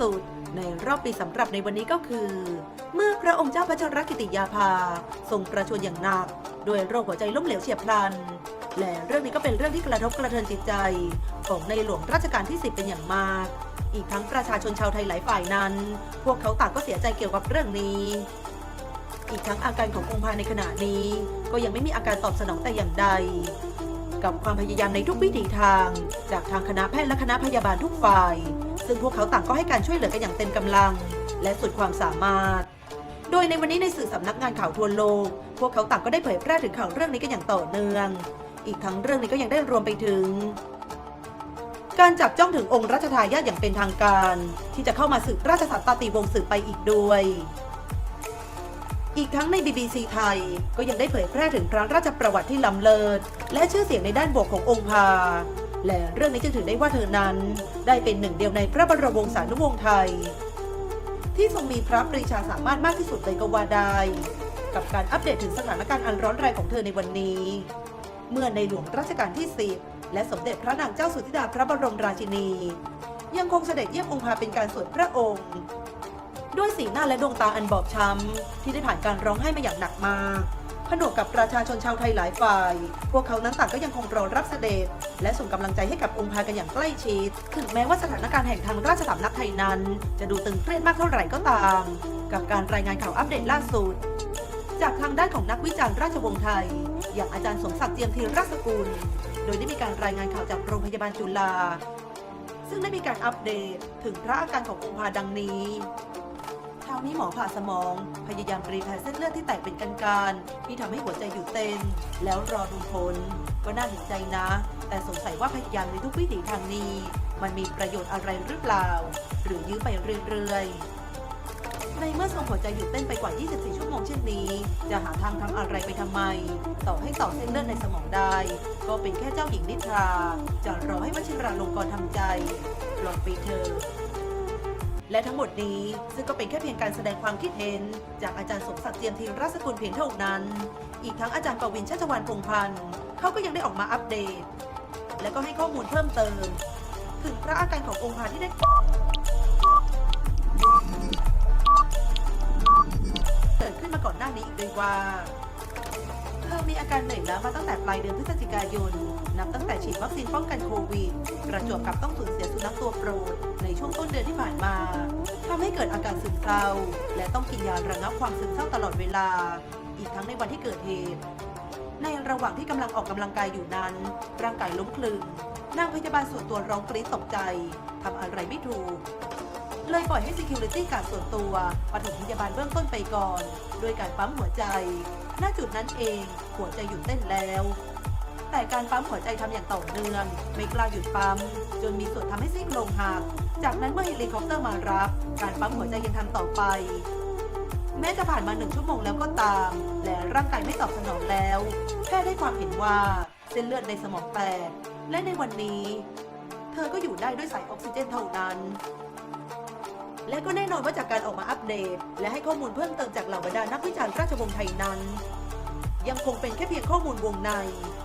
สุด ในรอบปีสำหรับในวันนี้ก็คือ เมื่อพระองค์เจ้าพัชรกิติยาภา ทรงประชวรอย่างหนักด้วยโรคหัวใจล้มเหลวเฉียบพลัน และเรื่องนี้ก็เป็นเรื่องที่กระทบกระเทือนจิตใจ ของในหลวงรัชกาลที่ 10 เป็นอย่างมาก อีกทั้งประชาชนชาวไทยหลายฝ่ายนั้น พวกเขาต่างก็เสียใจเกี่ยวกับเรื่องนี้ อีกทั้งอาการขององค์พาในขณะนี้ ก็ยังไม่มีอาการตอบสนองแต่อย่างใดกับความพยายามในทุกวิถีทาง จากทางคณะแพทย์และคณะพยาบาลทุกฝ่าย ซึ่งพวกเขาต่างก็ให้การช่วยเหลือกันอย่างเต็มกำลัง และสุดความสามารถ โดยในวันนี้ในสื่อสำนักงานข่าวทั่วโลก พวกเขาต่างก็ได้เผยแพร่ถึงข่าวเรื่องนี้กันอย่างต่อเนื่อง อีกทั้งเรื่องนี้ก็ยังได้รวมไปถึง การจับจ้องถึงองค์รัชทายาทอย่างเป็นทางการ ที่จะเข้ามาสืบราชสันตติวงศ์สืบไปอีกด้วยอีกทั้งใน BBC ไทยก็ยังได้เผยแพร่ถึงพระราชประวัติที่ล้ำเลิศและชื่อเสียงในด้านบวกขององค์พา และเรื่องนี้จึงถือได้ว่าเธอนั้น ได้เป็นหนึ่งเดียวในพระบรมวงศานุวงศ์ไทย ที่ทรงมีพระปรีชาสามารถมากที่สุดเลยก็ว่าได้กับการอัปเดตถึงสถานการณ์อันร้อนแรงของเธอในวันนี้ เมื่อในหลวงรัชกาลที่ 10 และสมเด็จพระนางเจ้าสุธิดาพระบรมราชินี ยังคงเสด็จเยี่ยมองค์พาเป็นการส่วนพระองค์ ด้วยสีหน้าและดวงตาอันบอบช้ำ ที่ได้ผ่านการร้องไห้มาอย่างหนักมากผนวกกับประชาชนชาวไทยหลายฝ่าย พวกเขานั้นต่างก็ยังคงรอรับเสด็จ และส่งกำลังใจให้กับองค์พากันอย่างใกล้ชิดถึงแม้ว่าสถานการณ์แห่งทางราชสำนักไทยนั้น จะดูตึงเครียดมากเท่าไหร่ก็ตาม กับการรายงานข่าวอัปเดตล่าสุด จากทางด้านของนักวิจารณ์ราชวงศ์ไทย อย่างอาจารย์สมศักดิ์เจียมธีรสกุล โดยได้มีการรายงานข่าวจากโรงพยาบาลจุฬาซึ่งได้มีการอัปเดตถึงพระอาการขององค์พาดังนี้เช้านี้หมอผ่าสมอง พยายามรีแพร์เส้นเลือดที่แตกเป็นกันการที่ทำให้หัวใจหยุดเต้น แล้วรอดูผลก็น่าเห็นใจนะ แต่สงสัยว่าพยายามในทุกวิถีทางนี้ มันมีประโยชน์อะไรหรือเปล่า หรือยื้อไปเรื่อยๆ ในเมื่อทรงหัวใจหยุดเต้นไปกว่า 24 ชั่วโมงเช่นนี้ จะหาทางทำอะไรไปทำไม ต่อให้ต่อเส้นเลือดในสมองได้ ก็เป็นแค่เจ้าหญิงนิทรา จะรอให้วชิราลงกรทำใจปลดไปเธอะและทั้งหมดนี้ซึ่งก็เป็นแค่เพียงการแสดงความคิดเห็น จากอาจารย์สมศักดิ์เจียมธีรสกุลเพียงเท่านั้น อีกทั้งอาจารย์ปวินชัชวานพงพันธ์เขาก็ยังได้ออกมาอัปเดต และก็ให้ข้อมูลเพิ่มเติม ถึงพระอาการขององค์พาที่ได้เกิดขึ้นมาก่อนหน้านี้อีกด้วยว่าเธอมีอาการเหนื่อยล้ามาตั้งแต่ปลายเดือนพฤศจิกายน นับตั้งแต่ฉีดวัคซีนป้องกันโควิด ประจวบกับต้องสูญเสียสุนัขตัวโปรด ในช่วงต้นเดือนที่ผ่านมาทำให้เกิดอาการซึมเศร้า และต้องกินยาระงับความซึมเศร้าตลอดเวลา อีกทั้งในวันที่เกิดเหตุ ในระหว่างที่กำลังออกกำลังกายอยู่นั้น ร่างกายล้มคลึงนางพยาบาลส่วนตัวร้องกรี๊ดตกใจทำอะไรไม่ถูก เลยปล่อยให้ Security การส่วนตัวปฐมพยาบาลเบื้องต้นไปก่อนด้วยการปั๊มหัวใจ ณ จุดนั้นเองหัวใจหยุดเต้นแล้ว แต่การปั๊มหัวใจทำอย่างต่อเนื่อง ไม่กล้าหยุดปั๊ม จนมีส่วนทำให้ซี่โครงหัก จากนั้นเมื่อเฮลิคอปเตอร์มารับ การปั๊มหัวใจยังทำต่อไป แม้จะผ่านมาหนึ่งชั่วโมงแล้วก็ตาม และร่างกายไม่ตอบสนองแล้ว แพทย์ได้ความเห็นว่าเส้นเลือดในสมองแตก และในวันนี้ เธอก็อยู่ได้ด้วยสายออกซิเจนเท่านั้น และก็แน่นอนว่าจากการออกมาอัปเดต และให้ข้อมูลเพิ่มเติมจากเหล่าบรรดานักวิจารณ์ราชวงศ์ไทยนั้น ยังคงเป็นแค่เพียงข้อมูลวงใน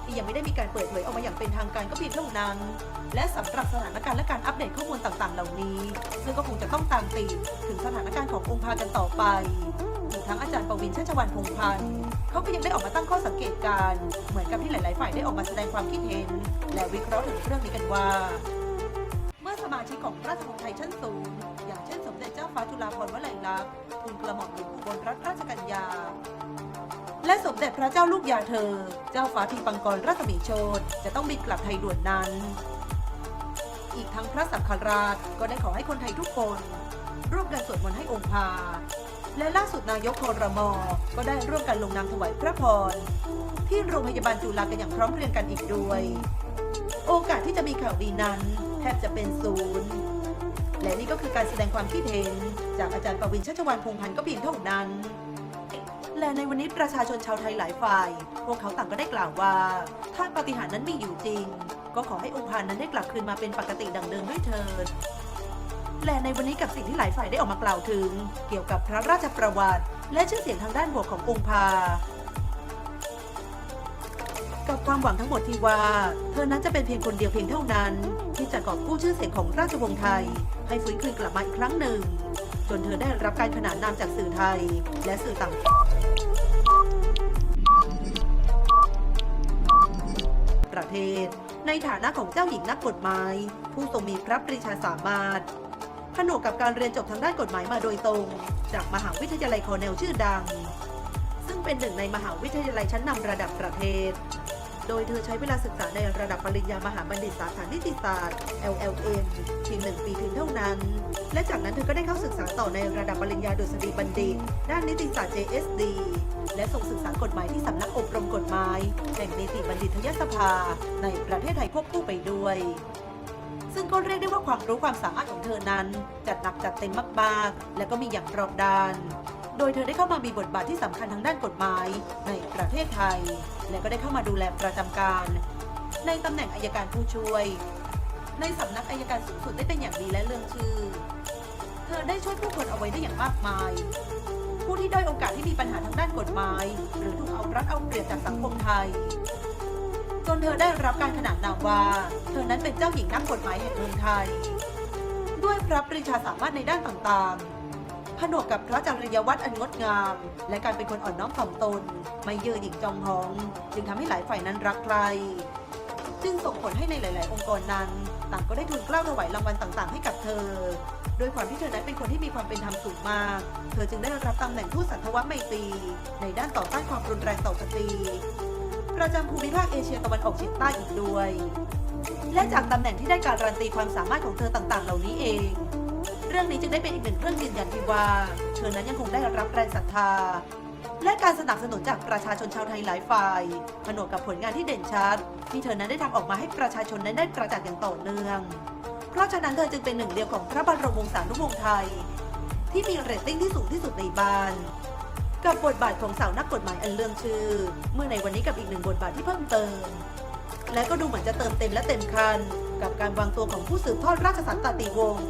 ที่ยังไม่ได้มีการเปิดเผยออกมาอย่างเป็นทางการก็เพียงเท่านั้น และสำหรับสถานการณ์และการอัปเดตข้อมูลต่างๆ เหล่านี้ซึ่งก็คงจะต้องตามติดถึงสถานการณ์ขององค์พากันต่อไปอีกทั้งอาจารย์ปวินชัชวันพงพันธ์เขาก็ยังได้ออกมาตั้งข้อสังเกตการเหมือนกับที่หลาย ๆ ฝ่ายได้ออกมาแสดงความคิดเห็น และวิเคราะห์ถึงเรื่องนี้กันว่า เมื่อสมาชิกของราชวงศ์ไทยชั้นสูงอย่างเช่นสมเด็จเจ้าฟ้าจุฬาภรณ์วลัยลักษณ์ทูลกระหม่อมหญิงอุบลรัตนราชกัญญา และสมเด็จพระเจ้าลูกยาเธอ เจ้าฟ้าทีปังกรรัศมีโชตจะต้องบินกลับไทยด่วนนั้น อีกทั้งพระสังฆราชก็ได้ขอให้คนไทยทุกคน ร่วมกันสวดมนต์ให้องค์พา และล่าสุดนายกคอรมอก็ได้ร่วมกันลงนามถวายพระพรที่โรงพยาบาลจุฬากันอย่างพร้อมเพรียงกันอีกด้วย โอกาสที่จะมีข่าวดีนั้นแทบจะเป็นศูนย์และนี่ก็คือการแสดงความคิดเห็น จากอาจารย์ประวินชัชวานพงพันธ์ก็เพียงเท่านั้น และในวันนี้ประชาชนชาวไทยหลายฝ่าย พวกเขาต่างก็ได้กล่าวว่า ถ้าปาฏิหาริย์นั้นมีอยู่จริง ก็ขอให้องค์พานนั้นได้กลับคืนมาเป็นปกติดังเดิมด้วยเถิดและในวันนี้กับสิ่งที่หลายฝ่ายได้ออกมากล่าวถึง เกี่ยวกับพระราชประวัติ และชื่อเสียงทางด้านบวกขององค์พากับความหวังทั้งหมดที่ว่า เธอนั้นจะเป็นเพียงคนเดียวเพียงเท่านั้น ที่จะกอบกู้ชื่อเสียงของราชวงศ์ไทย ให้ฟื้นคืนกลับมาอีกครั้งหนึ่ง จนเธอได้รับการขนานนามจากสื่อไทย และสื่อต่าง ประเทศ ในฐานะของเจ้าหญิงนักกฎหมาย ผู้ทรงมีพระปรีชาสามารถ ผนวกกับการเรียนจบทางด้านกฎหมายมาโดยตรง จากมหาวิทยาลัยคอร์เนลชื่อดัง ซึ่งเป็นหนึ่งในมหาวิทยาลัยชั้นนำระดับประเทศ โดยเธอใช้เวลาศึกษาในระดับปริญญามหาบัณฑิตสาขานิติศาสตร์ LLM เพียงหนึ่งปีเพียงเท่านั้น และจากนั้นเธอก็ได้เข้าศึกษาต่อในระดับปริญญาดุษฎีบัณฑิต ด้านนิติศาสตร์ JSD และส่งศึกษากฎหมายที่สำนักอบรมกฎหมาย แห่งนิติบัณฑิตยสภา ในประเทศไทยควบคู่ไปด้วย ซึ่งก็เรียกได้ว่าความรู้ความสามารถของเธอนั้น จัดหนักจัดเต็มมากๆ และก็มีอย่างรอบด้าน โดยเธอได้เข้ามามีบทบาทที่สำคัญทางด้านกฎหมายในประเทศไทย และก็ได้เข้ามาดูแลประจำการ ในตำแหน่งอายการผู้ช่วย ในสำนักอายการสูงสุดได้เป็นอย่างดีและเรื่องชื่อ เธอได้ช่วยผู้คนเอาไว้ได้อย่างมากมาย ผู้ที่ด้อยโอกาสที่มีปัญหาทางด้านกฎหมาย หรือถูกเอารัดเอาเปรียบจากสังคมไทยจนเธอได้รับการขนานนามว่า เธอนั้นเป็นเจ้าหญิงนักกฎหมายแห่งเมืองไทย ด้วยพระปรีชาสามารถในด้านต่างๆ ผนวกกับพระจริยวัตรอันงดงาม และการเป็นคนอ่อนน้อมถ่อมตน ไม่เย่อหยิ่งจองหอง จึงทำให้หลายฝ่ายนั้นรักใครจึงส่งผลให้ในหลาย ๆ องค์กรนั้น ต่างก็ได้ทูลเกล้าถวายรางวัลต่าง ๆ ให้กับเธอ โดยความที่เธอนั้นเป็นคนที่มีความเป็นธรรมสูงมาก เธอจึงได้รับตำแหน่งทูตสันทวไมตรีในด้านต่อต้านความรุนแรงต่อสตรี ประจำภูมิภาคเอเชียตะวันออกเฉียงใต้อีกด้วย และจากตำแหน่งที่ได้การันตีความสามารถของเธอต่าง ๆ เหล่านี้เอง รื่องนี้จึงได้เป็นอีกหนึ่งเครื่องยืนยันที่ว่าเธอนั้นยังคงได้รับแรงศรัทธา และการสนับสนุนจากประชาชนชาวไทยหลายฝ่ายผนวกกับผลงานที่เด่นชัด ที่เธอนั้นได้ทำออกมาให้ประชาชนนั้นได้ประจักษ์อย่างต่อเนื่อง เพราะฉะนั้นเธอจึงเป็นหนึ่งเดียวของพระบรมวงศานุวงศ์ไทย ที่มีเรตติ้งที่สูงที่สุดในบ้านกับบทบาทของสาวนักกฎหมายอันเรื่องชื่อ เมื่อในวันนี้กับอีกหนึ่งบทบาทที่เพิ่มเติม และก็ดูเหมือนจะเติมเต็มและเต็มคัน กับการวางตัวของผู้สืบทอดราชสันตติวงศ์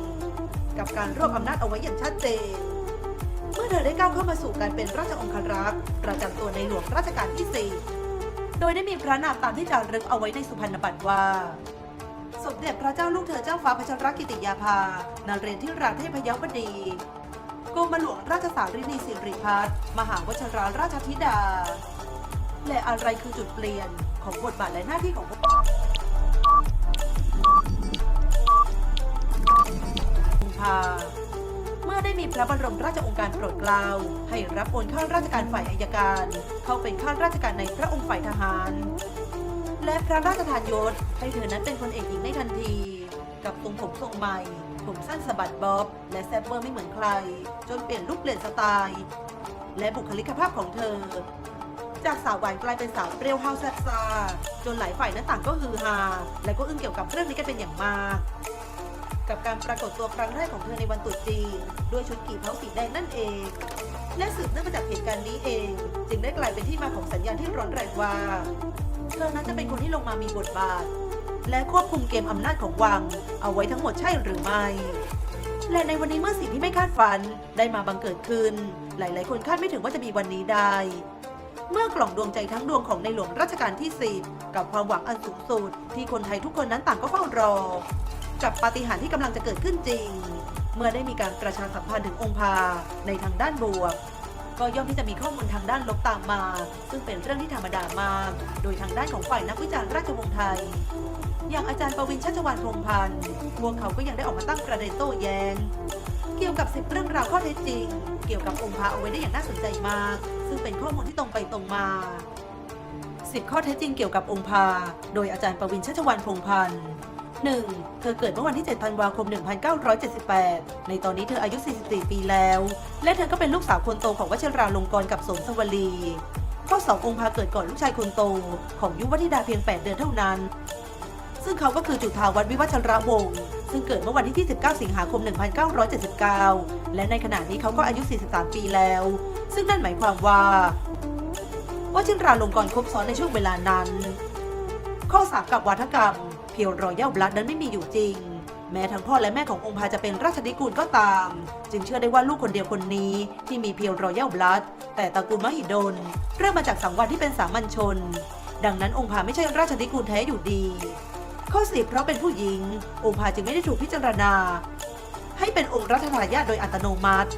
กับการรวบอำนาจเอาไว้อย่างชัดเจน เมื่อเธอได้ก้าวเข้ามาสู่การเป็นราชองครักษ์ประจำตัวในหลวงรัชกาลที่สี่โดยได้มีพระนามตามที่จารึกเอาไว้ในสุพรรณบัตรว่า สมเด็จพระเจ้าลูกเธอเจ้าฟ้าพัชรกิติยาภา นาเรนที่ราเทพยวดีกรมหลวงราชสารินีสิริพัฒน์มหาวชิราราชธิดา และอะไรคือจุดเปลี่ยนของบทบาทและหน้าที่ของา เมื่อได้มีพระบรมราชองค์การโปรดเกล้าให้รับโอนข้าราชการฝ่ายอายการ เข้าเป็นข้าราชการในพระองค์ฝ่ายทหาร และพระราชทานยศให้เธอนั้นเป็นพลเอกหญิงในทันที กับทรงผมทรงใหม่ผมสั้นสะบัดบ๊อบ และแซบเบอร์ไม่เหมือนใคร จนเปลี่ยนลุคเปลี่ยนสไตล์ และบุคลิกภาพของเธอ จากสาวหวานกลายเป็นสาวเปรี้ยวห้าวแซ่บซ่าจนหลายฝ่ายนั้นต่างก็ฮือฮาและก็อึ้งเกี่ยวกับเรื่องนี้กันเป็นอย่างมาก กับการปรากฏตัวครั้งแรกของเธอในวันตรุษจีนด้วยชุดกี่เผาสีแดงนั่นเอง และสืบเนื่องมาจากเหตุการณ์นี้เอง จึงได้กลายเป็นที่มาของสัญญาณที่ร้อนแรงว่าเธอนั้นจะเป็นคนที่ลงมามีบทบาท และควบคุมเกมอำนาจของวัง เอาไว้ทั้งหมดใช่หรือไม่ และในวันนี้เมื่อสิ่งที่ไม่คาดฝันได้มาบังเกิดขึ้น หลาย ๆ คนคาดไม่ถึงว่าจะมีวันนี้ได้ เมื่อกล่องดวงใจทั้งดวงของในหลวงรัชกาลที่ 10 กับความหวังอันสูงสุดที่คนไทยทุกคนนั้นต่างก็เฝ้ารอ กับปาฏิหาริย์ที่กำลังจะเกิดขึ้นจริง เมื่อได้มีการประชาสัมพันธ์ถึงองค์พาในทางด้านบวก ก็ย่อมที่จะมีข้อมูลทางด้านลบตามมา ซึ่งเป็นเรื่องที่ธรรมดามาก โดยทางด้านของฝ่ายนักวิจารณ์ราชวงศ์ไทย อย่างอาจารย์ประวินชัชวานพงพันธ์พวกเขาก็ยังได้ออกมาตั้งประเด็นโต้แย้งเกี่ยวกับสิบเรื่องราวข้อเท็จจริง เกี่ยวกับองค์พระเอาไว้ได้อย่างน่าสนใจมาก ซึ่งเป็นข้อมูลที่ตรงไปตรงมาสิบข้อเท็จจริงเกี่ยวกับองค์พาโดยอาจารย์ประวินชัชวานพงพันธ์ 1. เธอเกิดเมื่อวันที่ 7 ธันวาคม 1978 ในตอนนี้เธออายุ 44 ปีแล้ว และเธอก็เป็นลูกสาวคนโตของวชิราลงกรณ์กับสมสวลี ข้อ 2 องค์พาเกิดก่อนลูกชายคนโต ของยุวธิดาเพียง 8 เดือนเท่านั้น ซึ่งเขาก็คือจุฑาวัฒน์วิวัชระวงศ์ซึ่งเกิดเมื่อวันที่ 29 สิงหาคม 1979 และในขณะนี้เขาก็อายุ 43 ปีแล้ว ซึ่งนั่นหมายความว่าวชิราลงกรณ์ครบซ้อนในช่วงเวลานั้น ข้อ 3 กับวาทกรรม เพียวรอยัลบลัดนั้นไม่มีอยู่จริง แม้ทั้งพ่อและแม่ขององค์พาจะเป็นราชนิกูลก็ตาม จึงเชื่อได้ว่าลูกคนเดียวคนนี้ที่มีเพียวรอยัลบลัดแต่ตระกูลมหิดลเริ่มมาจากสังวาสที่เป็นสามัญชน ดังนั้นองค์พาไม่ใช่ราชนิกูลแท้อยู่ดี ข้อสิบเพราะเป็นผู้หญิง องค์พาจึงไม่ได้ถูกพิจารณา ให้เป็นองค์รัชทายาทโดยอัตโนมัติ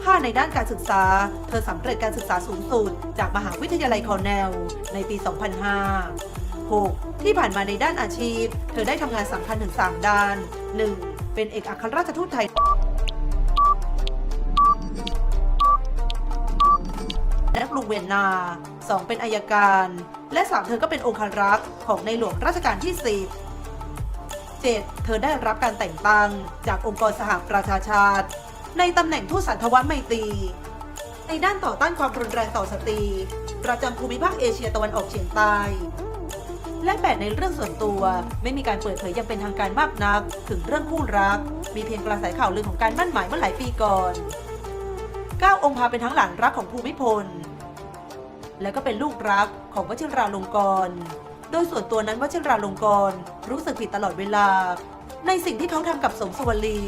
5. ในด้านการศึกษา เธอสำเร็จการศึกษาสูงสุดจากมหาวิทยาลัยคอร์เนลในปี 2005 6. ที่ผ่านมาในด้านอาชีพ เธอได้ทำงานสำคัญถึง 3 ด้าน 1. เป็นเอกอัครราชทูตไทยและกรุงเวียนนา 2. เป็นอายการ และ 3 เธอก็เป็นองครักษ์ของในหลวงรัชกาลที่ 10 7. เธอได้รับการแต่งตั้งจากองค์กรสหประชาชาติ ในตำแหน่งทูตสันทวไมตรี ในด้านต่อต้านความรุนแรงต่อสตรี ประจำภูมิภาคเอเชียตะวันออกเฉียงใต้ และแปดในเรื่องส่วนตัว ไม่มีการเปิดเผยอยังเป็นทางการมากนัก ถึงเรื่องคู่รัก มีเพียงกระแสข่าวลือของการมั่นหมายเมื่อหลายปีก่อน9องค์พาเป็นทั้งหลานรักของภูมิพล และก็เป็นลูกรักของวชิราลงกรณ์โดยส่วนตัวนั้นวชิราลงกรณ์รู้สึกผิดตลอดเวลา ในสิ่งที่เขาทำกับสมสวลี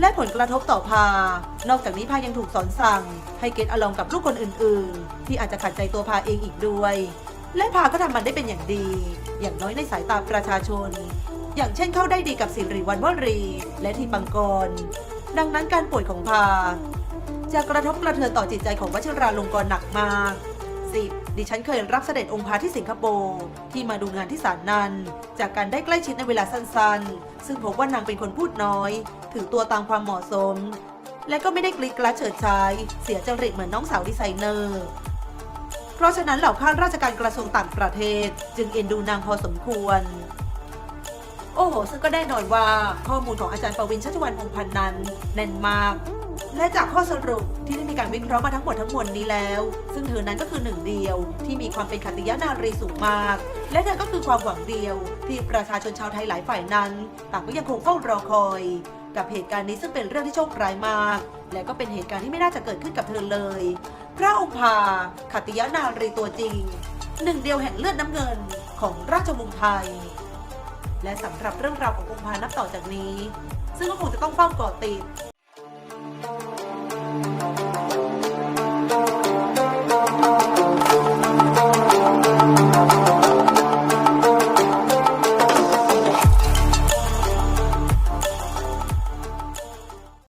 และผลกระทบต่อพา นอกจากนี้พายังถูกสอนสั่ง ให้เกตอลองกับลูกคนอื่น ๆ ที่อาจจะขัดใจตัวพาเองอีกด้วย และพาก็ทำมันได้เป็นอย่างดี อย่างน้อยในสายตาประชาชน อย่างเช่นเข้าได้ดีกับสิริวัณวรี และทีปังกร ดังนั้นการป่วยของพา จะกระทบกระเทือนต่อจิตใจของวชิราลงกรหนักมาก 10. ดิฉันเคยรับเสด็จองค์พาที่สิงคโปร์ที่มาดูงานที่ศาลนั้น จากการได้ใกล้ชิดในเวลาสั้นๆ ซึ่งพบว่านางเป็นคนพูดน้อย ถือตัวตามความเหมาะสม และก็ไม่ได้กลิกกลาดเฉิดฉายเสียจริตเหมือนน้องสาวดีไซเนอร์ เพราะฉะนั้นเหล่าข้าราชการกระทรวงต่างประเทศ จึงเอ็นดูนางพอสมควร โอ้โห ซึ่งก็แน่นอนว่าข้อมูลของอาจารย์ประวินชัชวันพงพันธ์นั้นแน่นมาก และจากข้อสรุปที่ได้มีการวิเคราะห์มาทั้งหมดทั้งมวลนี้แล้ว ซึ่งเธอนั้นก็คือหนึ่งเดียว ที่มีความเป็นขัตติยนารีสูงมาก และเธอก็คือความหวังเดียว ที่ประชาชนชาวไทยหลายฝ่ายนั้น ต่างก็ยังคงเฝ้ารอคอย กับเหตุการณ์นี้ซึ่งเป็นเรื่องที่โชคร้ายมาก และก็เป็นเหตุการณ์ที่ไม่น่าจะเกิดขึ้นกับเธอเลย พระองค์พาขัตติยนารีตัวจริง หนึ่งเดียวแห่งเลือดน้ำเงินของราชวงศ์ไทย และสำหรับเรื่องราวขององค์พานับต่อจากนี้ ซึ่งก็คงจะต้องเฝ้าก่อติด